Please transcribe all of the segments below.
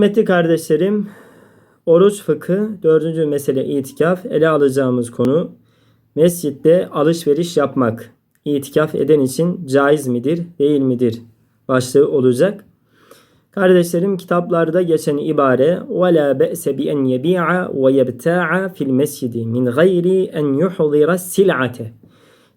Kıymetli kardeşlerim, oruç fıkı, dördüncü mesele itikaf, ele alacağımız konu mescitte alışveriş yapmak. İtikaf eden için caiz midir, değil midir? Başlığı olacak. Kardeşlerim kitaplarda geçen ibare وَلَا بَأْسَ بِأَنْ يَبِيعَ وَيَبْتَاعَ فِي الْمَسْجِدِ مِنْ غَيْرِ أَنْ يُحْضِرَ السِّلْعَةَ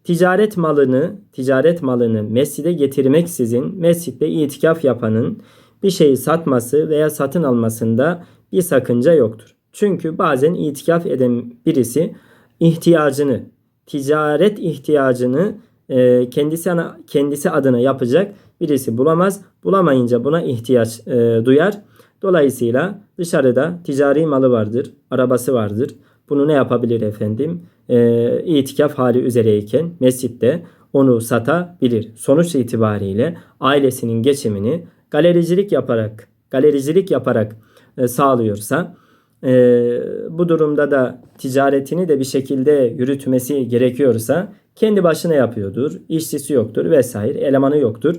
Ticaret malını, ticaret malını mescide getirmeksizin mescitte itikaf yapanın bir şeyi satması veya satın almasında bir sakınca yoktur. Çünkü bazen itikaf eden birisi ihtiyacını, ticaret ihtiyacını e, kendisi kendisi adına yapacak birisi bulamaz. Bulamayınca buna ihtiyaç e, duyar. Dolayısıyla dışarıda ticari malı vardır, arabası vardır. Bunu ne yapabilir efendim? E, itikaf hali üzereyken mescitte onu satabilir. Sonuç itibariyle ailesinin geçimini galericilik yaparak galericilik yaparak e, sağlıyorsa e, bu durumda da ticaretini de bir şekilde yürütmesi gerekiyorsa kendi başına yapıyordur. İşçisi yoktur vesaire. Elemanı yoktur.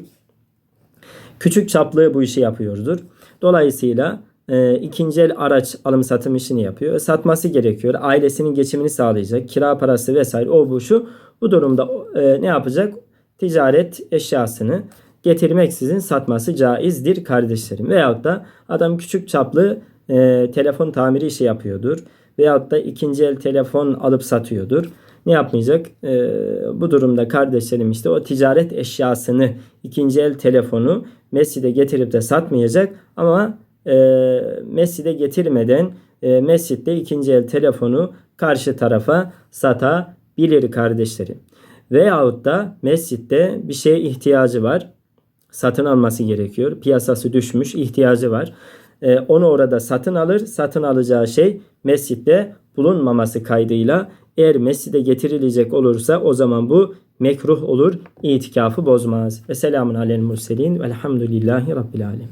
Küçük çaplı bu işi yapıyordur. Dolayısıyla e, ikinci el araç alım satım işini yapıyor. Satması gerekiyor. Ailesinin geçimini sağlayacak. Kira parası vesaire o bu şu. Bu durumda e, ne yapacak? Ticaret eşyasını getirmeksizin satması caizdir kardeşlerim. Veyahut da adam küçük çaplı e, telefon tamiri işi yapıyordur. Veyahut da ikinci el telefon alıp satıyordur. Ne yapmayacak? E, bu durumda kardeşlerim işte o ticaret eşyasını ikinci el telefonu mescide getirip de satmayacak ama e, mescide getirmeden e, mescitte ikinci el telefonu karşı tarafa satabilir kardeşlerim. Veyahut da mescitte bir şeye ihtiyacı var satın alması gerekiyor. Piyasası düşmüş, ihtiyacı var. Ee, onu orada satın alır. Satın alacağı şey mescitte bulunmaması kaydıyla eğer mescide getirilecek olursa o zaman bu mekruh olur. İtikafı bozmaz. Ve selamun alel murselin velhamdülillahi rabbil alem.